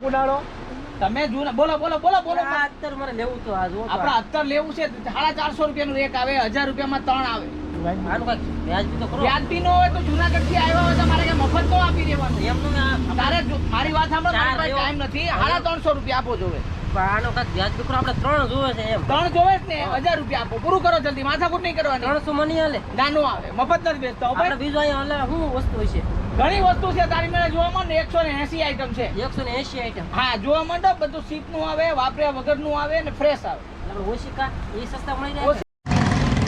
ઉડાડો. તમે જૂના બોલો બોલો બોલો બોલો. અત્તર મારે લેવું તો આજ આપણે અત્તર લેવું છે સાડા ચારસો રૂપિયાનું એક આવે હજાર રૂપિયામાં ત્રણ આવે. વ્યાજબી નો હોય તો જુનાગઢથી આવ્યા હોય તો મારે કે મફત તો આપી દેવાનું. એમનું તારે જો- મારી વાત સાંભળો મારી ટાઈમ નથી. સાડા ત્રણસો રૂપિયા આપો જોવે. આનો કાંઈક વ્યાજ કરો આપણે ત્રણ જોવે છે એમ. ત્રણ જોવે જ ને હજાર રૂપિયા આપો. પૂરું કરો જલ્દી માથાકૂટ નહીં કરવાની. ત્રણસો મની હાલે. નાનું આવે. મફત નથી બેસતો બીજું અહીંયા હું વસ્તુ હોય છે ઘણી વસ્તુ છે તારી મેળે જોવા મળે એકસો ને એસી આઈટમ છે. એકસો ને એસી આઈટમ હા જોવા માંડો બધું સીપનું આવે વાપર્યા વગરનું આવે ને ફ્રેશ આવે. આપણે ઓશિકા એ સસ્તા મળી જાય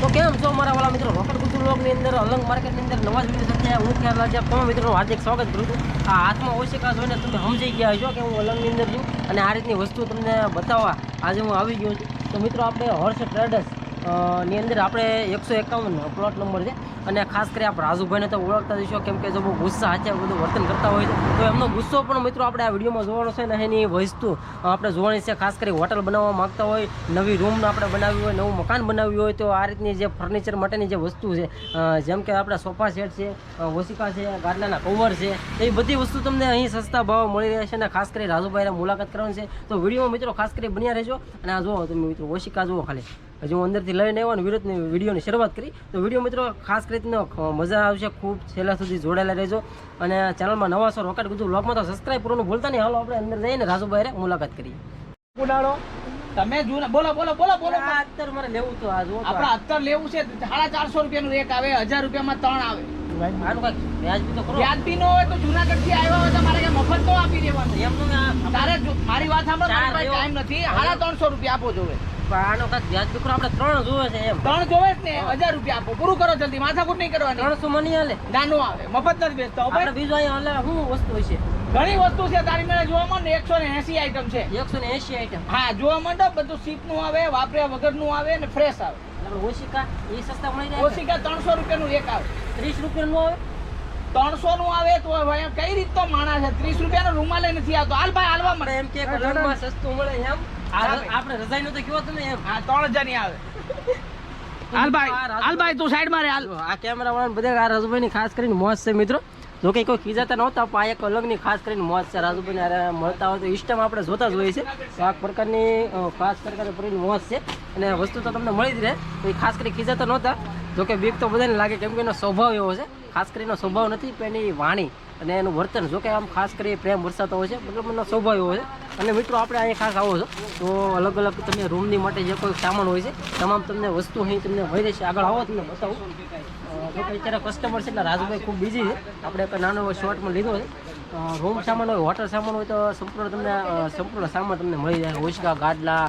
તો કેમ છો મારા વાલા મિત્રો? રોકડ કુતુરની અંદર અલંગ માર્કેટની અંદર નવા જ વીડિયો સાથે હું ખ્યાલ તમે તમામ મિત્રોનું હાર્દિક સ્વાગત કરું છું. આ હાથમાં ઓશિકા જોઈને તમે સમજી ગયા છો કે હું અલંગની અંદર છું અને આ રીતની વસ્તુ તમને બતાવવા આજે હું આવી ગયો છું. તો મિત્રો આપણે હર્ષ ટ્રેડર્સ ની અંદર આપણે એકસો એકાવન પ્લોટ નંબર છે. અને ખાસ કરી આપણે રાજુભાઈને તો ઓળખતા જઈશો કેમ કે જો બહુ ગુસ્સા હાચે બધું વર્તન કરતા હોય છે. તો એમનો ગુસ્સો પણ મિત્રો આપણે આ વિડીયોમાં જોવાનો છે ને એની વસ્તુ આપણે જોવાની છે. ખાસ કરી હોટલ બનાવવા માગતા હોય નવી રૂમ આપણે બનાવવી હોય નવું મકાન બનાવ્યું હોય તો આ રીતની જે ફર્નિચર માટેની જે વસ્તુ છે જેમ કે આપણા સોફા સેટ છે અ, છે ગાદલાના કવર છે એ બધી વસ્તુ તમને અહીં સસ્તા ભાવ મળી રહેશે અને ખાસ કરી રાજુભાઈને મુલાકાત કરવાની છે. તો વિડીયોમાં મિત્રો ખાસ કરી બન્યા રહેજો. અને આ જુઓ તમે મિત્રો વસિકા જુઓ ખાલી. હજી હું અંદરથી લઈને આવ્યો અને વિરોધની વિડીયોની શરૂઆત કરી. તો વીડિયો મિત્રો ખાસ કરીને મજા આવશે ખૂબ. છેલ્લા સુધી જોડાયેલા રહેજો. અને ચેનલમાં નવા છો રોકેટ ગુજરાત બ્લોગમાં તો સબસ્ક્રાઈબ કરવાનું ભૂલતા નહીં. હાલો આપણે અંદર જઈને રાજુભાઈ મુલાકાત કરીએ. ઉડાડો. તમે જૂના બોલો બોલો બોલો બોલો. અત્તર મારે લેવું તો આ જો અત્તર લેવું છે સાડા ચારસો રૂપિયાનું એક આવે હજાર રૂપિયામાં ત્રણ આવે. વ્યાજબી તો કરો નો હોય તો જુનાગઢથી આવ્યા હોય તો મારે મફત તો આપી દેવાનું. તારે મારી વાત સાંભળો. ટાઈમ નથી. સાડા ત્રણસો રૂપિયા આપો જોવે. આનો કાક વ્યાજ કરો આપણે ત્રણ જોવે છે એમ. ત્રણ જોવે જ ને હજાર રૂપિયા આપો. પૂરું કરો જલ્દી માથાકૂટ નહીં કરવાની. ત્રણસો મની હાલે. નાનું આવે મફત નથી બેસતો. આપણે બીજો અહીંયા હાલે શું વસ્તુ છે ઘણી વસ્તુ છે તારી મેળે જોવા મળે ને એકસો ને એસી આઈટમ છે. એકસો ને એસી આઈટમ હા જોવા માંડો બધું સીપનું આવે વાપર્યા વગરનું આવે ને ફ્રેશ આવે. ઓશિકા એ સસ્તા મળી જાય ઓશિકા ત્રણસો રૂપિયાનું એક આવે. ત્રીસ રૂપિયાનું આવે? ત્રણસો નું આવે તો કઈ રીતનો માણસ છે? ત્રીસ રૂપિયાનો રૂમાલ નથી આવતો. હાલ ભાઈ હાલવા મળે. એમ કે સસ્તું મળે એમ. આ આપણે રજાઈનું તો કયો તમે એમ? હા ત્રણ હજારની આવે. હાલ હાલભાઈ હાલ ભાઈ તું સાઈડમાં રે હાલ આ કેમેરા વાળા બધા આ રાજુભાઈની ખાસ કરીને મોજ છે મિત્રો. જો કે કોઈ ખીજાતા નહોતા પણ આ એક અલગની ખાસ કરીને મોજ છે. રાજુભાઈને હારે મળતા હોય તો ઇસ્ટમ આપણે જોતા જ હોઈએ છે તો આ પ્રકારની ખાસ પ્રકારની પૂરી મોજ છે. અને વસ્તુ તો તમને મળી જ રહે. તો એ ખાસ કરી ખીજાતા નહોતા. જો કે બીક તો બધાને લાગે કેમ કે એનો સ્વભાવ એવો છે. ખાસ કરીને સ્વભાવ નથી પણ એની વાણી. અને એનું વર્તન, જો કે આમ ખાસ કરી પ્રેમ વરસાતો હોય છે, મતલબ એનો સ્વભાવ એવો છે. અને મિત્રો, આપણે અહીંયા ખાસ આવો છો, તો અલગ અલગ તમને રૂમની માટે જે કોઈ સામાન હોય છે, તમામ તમને વસ્તુ અહીં તમને મળી છે આગળ આવો, તમને બતાવું. જો કે અત્યારે કસ્ટમર છે એટલે રાજુભાઈ ખૂબ બિઝી છે. આપણે નાનો એવો શોર્ટમાં લીધો છે. રૂમ સામાન હોય હોટલ સામાન હોય, તો સંપૂર્ણ તમને સંપૂર્ણ સામાન તમને મળી જાય. ઓછકા ગાડલા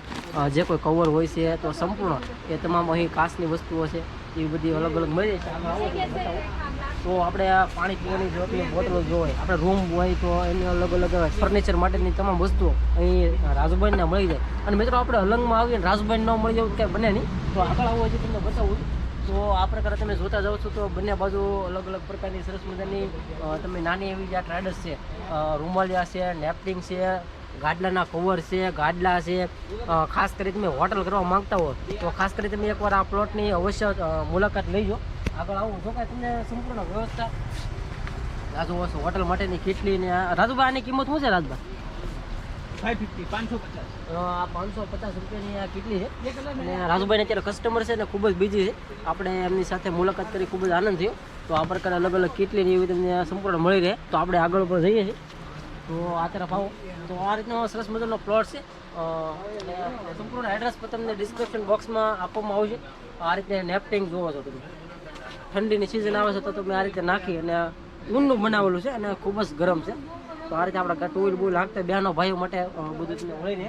જે કોઈ કવર હોય છે, તો સંપૂર્ણ એ તમામ અહીં કાચની વસ્તુઓ છે, એ બધી અલગ અલગ મળી જાય છે તો આપણે પાણી પીવાની જો બોટલો જો હોય આપણે રૂમ હોય તો એની અલગ અલગ ફર્નિચર માટેની તમામ વસ્તુઓ અહીં રાજુભાઈને મળી જાય. અને મિત્રો આપણે અલંગમાં આવીએ ને રાજુભાઈને ન મળી જવું કાંઈ બને નહીં. તો આગળ આવો હજી તમને બતાવું. તો આ પ્રકારે તમે જોતા જાઓ છો તો બંને બાજુ અલગ અલગ પ્રકારની સરસ મજાની તમે નાની એવી જે આ ટ્રાઇડર્સ છે રૂમાલિયા છે નેપટિંગ છે, ગાડલાના કવર છે, ગાડલા છે ખાસ કરી તમે હોટલ કરવા માંગતા હો તો ખાસ કરી તમે એકવાર આ પ્લોટની અવશ્ય મુલાકાત મુલાકાત લઈજો આગળ આવું જો કે તમને સંપૂર્ણ વ્યવસ્થા. રાજુ વસ્તુ હોટલ માટેની કેટલી ને રાજુભાઈ આની કિંમત શું છે રાજભાઈ ફાઈવ ફિફ્ટી પાંચસો પચાસ. આ પાંચસો પચાસ રૂપિયાની આ કેટલી છે. અને રાજુભાઈને અત્યારે કસ્ટમર છે ને ખૂબ જ બીજી છે. આપણે એમની સાથે મુલાકાત કરી ખૂબ જ આનંદ થયો. તો આ પ્રકારે અલગ અલગ કેટલી ને એવી તમને સંપૂર્ણ મળી રહે. તો આપણે આગળ ઉપર જઈએ છીએ. તો આ તરફ આવો. તો આ રીતનો સરસ મજાનો પ્લોટ છે. સંપૂર્ણ એડ્રેસ પણ તમને ડિસ્ક્રિપ્શન બોક્સમાં આપવામાં આવશે. આ રીતે નેપટિંગ જોવો છો તમે. ઠંડીની સિઝન આવે છે તો તમે આ રીતે નાખી અને ઊનનું બનાવેલું છે અને ખૂબ જ ગરમ છે. તો આ રીતે આપણે ટોઈલ બુલ હાંકતા બેનો ભાઈઓ માટે બધું તમને મળીને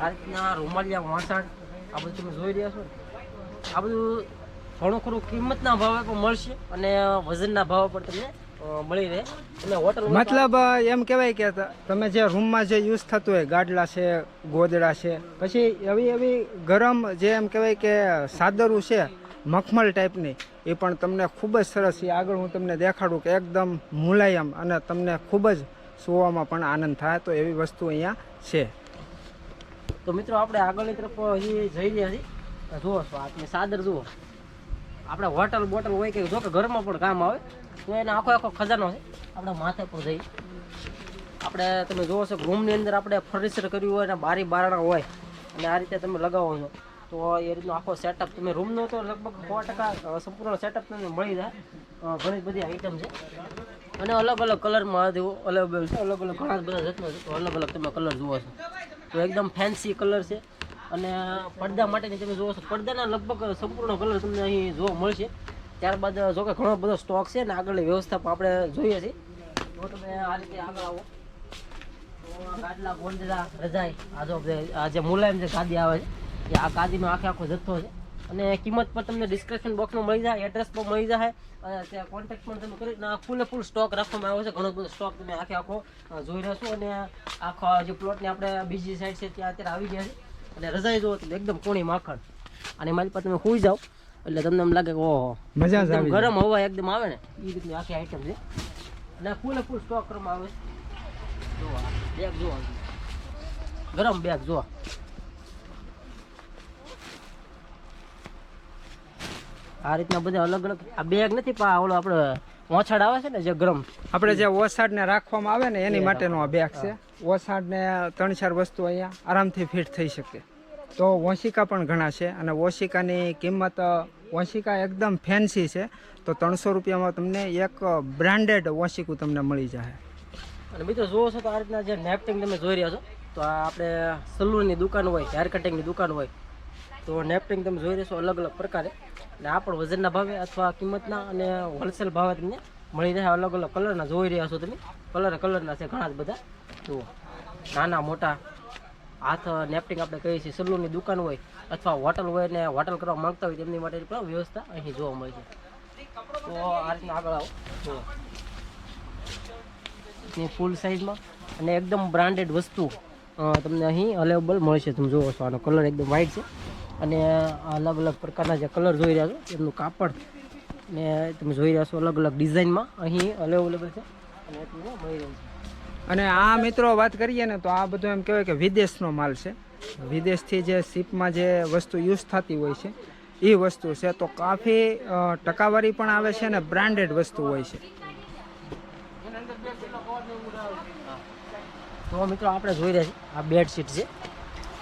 આ રીતના રૂમાલિયા, વાસણ, આ બધું તમે જોઈ રહ્યા છો. આ બધું ઘણું ખરું કિંમતના ભાવે પણ મળશે અને વજનના ભાવે પણ તમને મળી રહે. અને હોટલ મતલબ એમ કહેવાય કે તમે જે રૂમમાં જે યુઝ થતું હોય, ગાડલા છે, ગોદડા છે, પછી એવી એવી ગરમ જે એમ કહેવાય કે સાદરું છે મખમલ ટાઈપની એ પણ તમને ખૂબ જ સરસ છે. આગળ હું તમને દેખાડું કે એકદમ મુલાયમ અને તમને ખૂબ જ સુવામાં પણ આનંદ થાય તો એવી વસ્તુ અહીંયા છે. તો મિત્રો આપણે આગળની તરફ હજી જઈ રહ્યા છીએ. જુઓ છો આ સાદર જુઓ. આપણે હોટલ બોટલ હોય કે જો કે ઘરમાં પણ કામ આવે, તો એનો આખો આખો ખજાનો છે. આપણે માથે પર જઈ આપણે તમે જોવો છો રૂમની અંદર આપણે ફર્નિચર કર્યું હોય અને બારી બારણા હોય. અને આ રીતે તમે લગાવો છો. તો એ રીતનો આખો સેટઅપ તમે રૂમનો તો લગભગ સો ટકા સંપૂર્ણ સેટઅપ તમને મળી જાય. ઘણી બધી આઈટમ છે. અને અલગ અલગ કલરમાં જેવો અલગ અલગ અલગ અલગ ઘણા બધા જતનો છે. તો અલગ અલગ તમે કલર જુઓ છો. તો એકદમ ફેન્સી કલર છે. અને પડદા માટેની તમે જુઓ છો, પડદાના લગભગ સંપૂર્ણ કલર તમને અહીં જોવા મળશે. ત્યારબાદ જો કે ઘણો બધો સ્ટોક છે ને આગળની વ્યવસ્થા પણ આપણે જોઈએ છીએ. તો તમે આ રીતે આગળ આવો. ગાદલા ગોંડલા રજાઈ, આ જો બે- આ જે મુલાયમ જે ગાદી આવે છે એ આ કાદીનો આખે આખો જથ્થો છે. અને કિંમત પણ તમને ડિસ્ક્રિપ્શન બોક્સમાં મળી જાય એડ્રેસ પણ મળી જાય. અને કોન્ટેક્ટ પણ તમે કરી ફૂલ ફૂલે ફૂલ સ્ટોક રાખવામાં આવ્યો છે. ઘણો બધો સ્ટોક તમે આખે આખો જોઈ રહેશો અને આખો જે પ્લોટની આપણે બીજી સાઈડ છે ત્યાં અત્યારે આવી ગયા છે. અને રજાઈ જુઓ તમે એકદમ કોણી માખણ. અને મારી પાસે તમે સુઈ જાઓ. એટલે તમને એમ લાગે કે ઓહો મજા જ ગરમ હવા એકદમ આવે ને. એ રીતની આખી આઈટમ છે. અને ફૂલે ફૂલ સ્ટોક કરવામાં આવે છે. જોવા બેગ જોવા. ગરમ બેગ જો આ રીતના બધા અલગ અલગ આ બેગ નથી પણ આ ઓલો આપણે ઓછાડ આવે છે ને જે ગરમ. આપણે જે ઓસાડને રાખવામાં આવે ને એની માટેનો આ બેગ છે. ઓસાડને ત્રણ ચાર વસ્તુ અહીંયા આરામથી ફિટ થઈ શકે. તો વંશિકા પણ ઘણા છે અને ઓશિકાની કિંમત વંશિકા એકદમ ફેન્સી છે. તો ત્રણસો રૂપિયામાં તમને એક બ્રાન્ડેડ વંશિકું તમને મળી જાય અને મિત્રો જોવો છો તો આ રીતના જે નેપટિંગ તમે જોઈ રહ્યા છો તો આ આપણે સલૂનની દુકાન હોય હેર કટિંગની દુકાન હોય તો નેપટિંગ તમે જોઈ રહેશો અલગ અલગ પ્રકારે. અને આ પણ વજનના ભાવે અથવા કિંમતના અને હોલસેલ ભાવે તમને મળી રહ્યા અલગ અલગ કલરના. જોઈ રહ્યા છો તમે? કલર કલરના છે ઘણા જ બધા. જુઓ. નાના, મોટા. હાથ નેપટિંગ આપણે કહીએ છીએ સલૂનની દુકાન હોય અથવા હોટલ હોય ને હોટલ કરવા માંગતા હોય તેમની માટે પણ વ્યવસ્થા અહીં જોવા મળે છે. તો આ રીતના આગળ આવો. ની ફૂલ સાઇઝમાં અને એકદમ બ્રાન્ડેડ વસ્તુ તમને અહીં અવેલેબલ મળશે. તમે જુઓ છો, આનો કલર એકદમ વ્હાઇટ છે. અને અલગ અલગ પ્રકારના જે કલર જોઈ રહ્યા છો એમનું કાપડ. ને તમે જોઈ રહ્યા છો અલગ અલગ ડિઝાઇનમાં. અહીં અવેલેબલ છે. અને મળી રહ્યું છે. અને આ મિત્રો વાત કરીએ ને તો આ બધું એમ કહેવાય કે વિદેશનો માલ છે. વિદેશથી જે શિપમાં જે વસ્તુ યુઝ થતી હોય છે એ વસ્તુ છે. તો કાફી ટકાવારી પણ આવે છે અને બ્રાન્ડેડ વસ્તુ હોય છે. તો મિત્રો આપણે જોઈ રહ્યા છીએ આ બેડશીટ છે.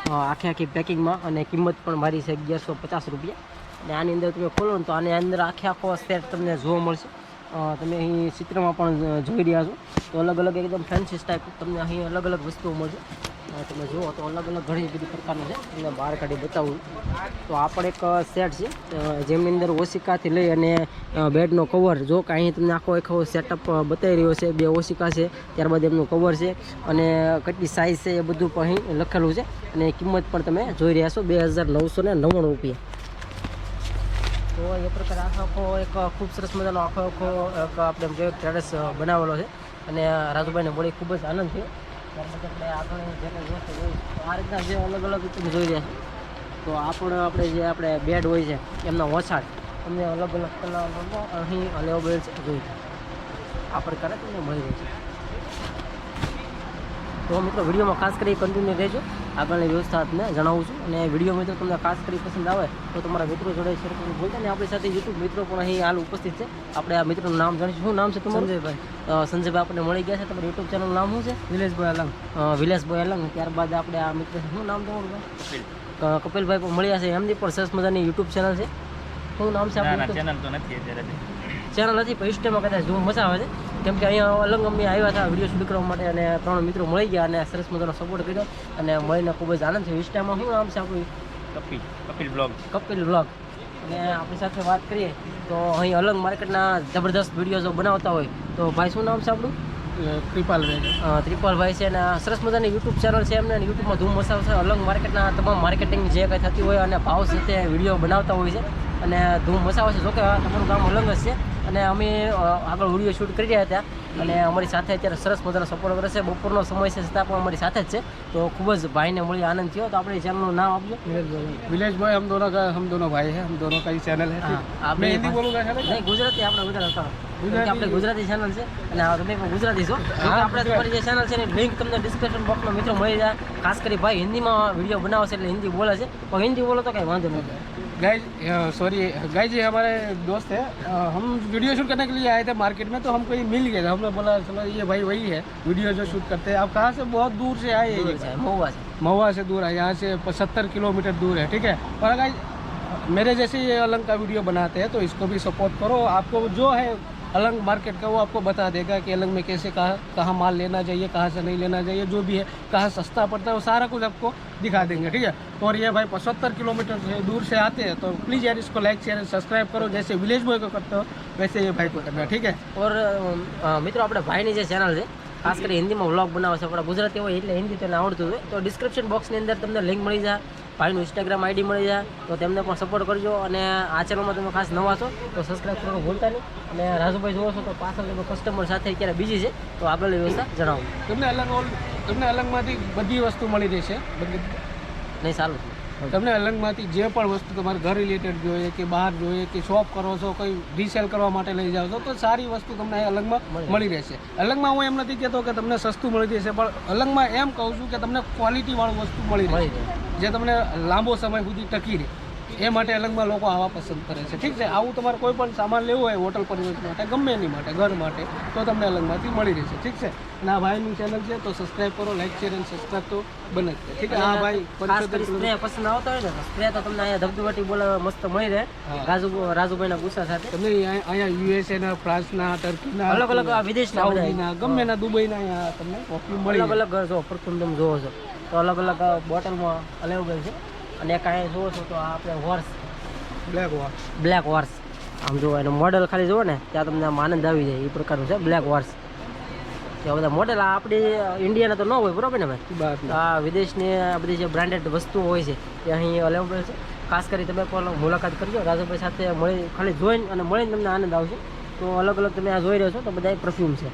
આખી આખી પેકિંગમાં અને કિંમત પણ મારી છે અગિયારસો પચાસ રૂપિયા. અને આની અંદર તમે ખોલો ને તો આની અંદર આખે આખો સેટ તમને જોવા મળશે. તમે અહીં ચિત્રમાં પણ જોઈ રહ્યા છો. તો અલગ અલગ એકદમ ફેન્સી ટાઈપ તમને અહીં અલગ અલગ વસ્તુઓ મળશે. તમે જુઓ, તો અલગ અલગ ઘણી બધી પ્રકારની છે. તમને બહાર કાઢી બતાવું. તો આ પણ એક સેટ છે. જેમની અંદર ઓશિકાથી લઈ અને બેડનો કવર જો કે અહીં તમને આખો આખો સેટઅપ બતાવી રહ્યો છે, બે ઓશિકા છે, ત્યારબાદ એમનું કવર છે. અને કેટલી સાઇઝ છે એ બધું પણ અહીં લખેલું છે. અને કિંમત પણ તમે જોઈ રહ્યા છો, બે હજાર નવસો ને નવ્વાણું રૂપિયા. તો એ પ્રકારે આખો આખો એક ખૂબ સરસ મજાનો આખો આખો એક આપણે ટેરેસ બનાવેલો છે. અને રાજુભાઈને મળી ખૂબ જ આનંદ થયો. આપણે આગળ જે કંઈ વસ્તુ હોય તો આ રીતના જે અલગ અલગ તમે જોઈ રહ્યા તો આપણે આપણે જે આપણે બેડ હોય છે, એમના ઓછાડ તમને અલગ અલગ કલરનો અહીં અવેલેબલ જોઈ આ પ્રકારે તમને મળી રહે છે. તો મિત્રો વિડીયોમાં ખાસ કરી કન્ટિન્યુ રહેજો. આગળની વ્યવસ્થા તમને જણાવું છું. અને વીડિયો મિત્રો તમને ખાસ કરી પસંદ આવે તો તમારા મિત્રો જોડે શેર કરવું ભૂલતા નહીં. આપણી સાથે યુટ્યુબ મિત્રો પણ અહીં હાલ ઉપસ્થિત છે. આપણે આ મિત્રનું નામ જાણીશું. શું નામ છે તમારું? સંજયભાઈ. સંજયભાઈ આપણે મળી ગયા છે. તમારું યુટ્યુબ ચેનલનું નામ શું છે? વિલેશભાઈ અલંગ. વિલેશભાઈ અલંગ. ત્યારબાદ આપણે આ મિત્ર શું નામ તમારું ભાઈ? કપિલભાઈ પણ મળ્યા છે. એમની પણ સરસ મજાની યુટ્યુબ ચેનલ છે. શું નામ છે આપણું ચેનલ તો નથી અત્યારે. ચેનલ હતી પણ ઇન્સ્ટામાં કદાચ જોવા મજા આવે છે. કેમ કે અહીંયા અલંગ અમે આવ્યા હતા વીડિયો શૂટ કરવા માટે અને ત્રણ મિત્રો મળી ગયા અને સરસ મજાનો સપોર્ટ કર્યો અને મળીને ખૂબ જ આનંદ થયો. ઇન્સ્ટામાં શું નામ છે આપણું? કપિલ કપિલ બ્લોગ કપિલ વ્લોગ અને આપણી સાથે વાત કરીએ તો અહીં અલંગ માર્કેટના જબરદસ્ત વીડિયો જો બનાવતા હોય તો ભાઈ શું નામ છે આપણું? ત્રિપાલભાઈ ત્રિપાલભાઈ છે અને સરસ મજાની યુટ્યુબ ચેનલ છે એમને યુટ્યુબમાં ધૂમ મસાવ છે. અલંગ માર્કેટના તમામ માર્કેટિંગ જે કંઈ થતી હોય અને ભાવ સાથે વીડિયો બનાવતા હોય છે અને ધૂમ મસાવે છે. જોકે તમારું ગામ અલંગ જ છે. અને અમે આગળ વીડિયો શૂટ કરી રહ્યા હતા. અને અમારી સાથે અત્યારે સરસ મજાનો સપોર્ટ કરે છે. બપોરનો સમય છે છતાં પણ અમારી સાથે જ છે. તો ખૂબ જ ભાઈને મળી આનંદ થયો. તો આપણે ચેનલનું નામ આપજો. વિલેશભાઈ હમ દોનો હમ દોનો ભાઈ હે. હમ દોનો કઈ ચેનલ હે. આપણે હિન્દી બોલું નહીં ગુજરાતી આપણે ગુજરાત? આપણે ગુજરાતી ચેનલ છે. અને તમે પણ ગુજરાતી છો. આપણે તમારી જે ચેનલ છે એની લિંક તમને ડિસ્ક્રિપ્શન બોક્સમાં મિત્રો મળી જાય. ખાસ કરી ભાઈ હિન્દીમાં વીડિયો બનાવશે એટલે હિન્દી બોલે છે. પણ હિન્દી બોલો તો કંઈ વાંધો નહીં. गाइज़ सॉरी गाइज़ ये हमारे दोस्त है। uh, हम वीडियो शूट करने के लिए आए थे मार्केट में तो हमको ये मिल गया था। हमने बोला चलो ये भाई वही है। वीडियो जो शूट करते हैं। आप कहाँ से? बहुत दूर से आए हैं महुआ से। महुआ से दूर है। यहाँ से पचहत्तर किलोमीटर दूर है ठीक है? और गाइज़ मेरे जैसे ये अलंग का वीडियो बनाते हैं तो इसको भी सपोर्ट करो। आपको जो है अलंग मार्केट का वो आपको बता देगा कि अलंग में कैसे कहाँ कहाँ माल लेना चाहिए कहाँ से नहीं लेना चाहिए जो भी है कहाँ सस्ता पड़ता है वो सारा कुछ आपको दिखा देंगे ठीक है और ये भाई पचहत्तर किलोमीटर से दूर से आते हैं तो प्लीज़ यार इसको लाइक शेयर सब्सक्राइब करो जैसे विलेज बॉय को करते हो वैसे ये भाई को करना ठीक है ઓર અ, મિત્રો આપણે ભાઈની જે ચેનલ છે ખાસ કરી હિન્દીમાં વ્લોગ બનાવે છે આપણા ગુજરાતી હોય એટલે હિન્દી તેને આવડતું હોય તો ડિસ્ક્રિપ્શન બોક્સની અંદર તમને લિંક મળી જાય ભાઈનું ઇન્સ્ટાગ્રામ આઈડી મળી જાય તો તેમને પણ સપોર્ટ કરજો. અને આ ચેનલમાં તમે ખાસ નવા છો તો સબસ્ક્રાઈબ કરવાનું ભૂલતા નહીં. અને રાજુભાઈ જોવો છો તો પાછળ તમે કસ્ટમર સાથે અત્યારે બીજી છે તો આગળ વ્યવસ્થા જણાવો. તમને અલંગ તમને અલંગમાંથી બધી વસ્તુ મળી રહેશે. નહીં સારું છે. તમને અલંગમાંથી જે પણ વસ્તુ તમારે ઘર રિલેટેડ જોઈએ કે બહાર જોઈએ કે શોપ કરો છો કોઈ રીસેલ કરવા માટે લઈ જાઓ છો તો સારી વસ્તુ તમને અલંગમાં મળી રહેશે. અલંગમાં હું એમ નથી કહેતો કે તમને સસ્તું મળી રહેશે પણ અલંગમાં એમ કહું છું કે તમને ક્વોલિટીવાળું વસ્તુ મળી રહેશે. જે તમને લાંબો સમય સુધી ટકી રહે એ માટે અલગમાં લોકો આવા પસંદ કરે છે. ઠીક છે આવું તમારે કોઈ પણ સામાન લેવું હોય હોટલ પરિવર્તન માટે ગમે એની માટે ઘર માટે તો તમને અલગમાંથી મળી રહેશે. ઠીક છે? અને આ ભાઈનું ચેનલ છે તો સબસ્ક્રાઈબ કરો લાઈક શેર અને સબસ્ક્રાઈબ તો બને જ ઠીક છે? આ ભાઈ સ્પ્રે પસંદ આવતા હોય ને સ્પ્રે તો તમને અહીંયા ધબધબાટી બોલાવવા મસ્ત મળી રહે. રાજુ રાજુભાઈના ગુસ્સા સાથે. તમને અહીંયા યુએસએ ના ફ્રાન્સના ટર્કીના અલગ અલગ વિદેશના ગમે ના દુબઈના અહીંયા તમને પરફ્યુમ મળી અલગ. અલગ જો પરફ્યુમ તમે જોવો છો. તો અલગ અલગ બોટલમાં અવેલેબલ છે. અને એક અહીંયા જોવો છો તો આ આપણે horse black war black horse આમ જુઓ એનું મોડલ ખાલી જુઓ ને ત્યાં તમને આમ આનંદ આવી જાય એ પ્રકારનું છે બ્લેક હોર્સ કે બધા મોડલ આ આપણી ઇન્ડિયાના તો ન હોય બરોબર ને ભાઈ? આ વિદેશની આ બધી જે બ્રાન્ડેડ વસ્તુઓ હોય છે એ અહીં અવેલેબલ છે. ખાસ કરી તમે પણ મુલાકાત કરજો રાજુભાઈ સાથે મળી ખાલી જોઈને અને મળીને તમને આનંદ આવશે. તો અલગ અલગ તમે આ જોઈ રહ્યો છો તો બધા પરફ્યુમ છે.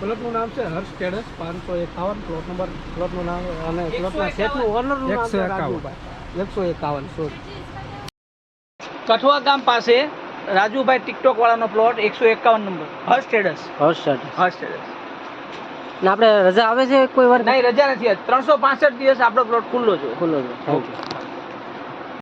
પ્લોટનું નામ છે હર્ષ ટેડસ પાંચસો એકાવન પ્લોટ નંબર પ્લોટનું નામ અને પ્લોટના સેટનું ઓનરનું નામ એકસો છે. રાજુભાઈ. એકસો એકાવન સોરી. કઠવા ગામ પાસે રાજુભાઈ ટિકટોક વાળાનો પ્લોટ એકસો એકાવન number. Harsh traders Harsh shirt Harsh traders ને આપણે રજા આવે છે કોઈ વાર? નહીં રજા નથી. ત્રણસો પાસઠ દિવસ આપણો પ્લોટ ખુલ્લો છે. ખુલ્લો છે. Thank you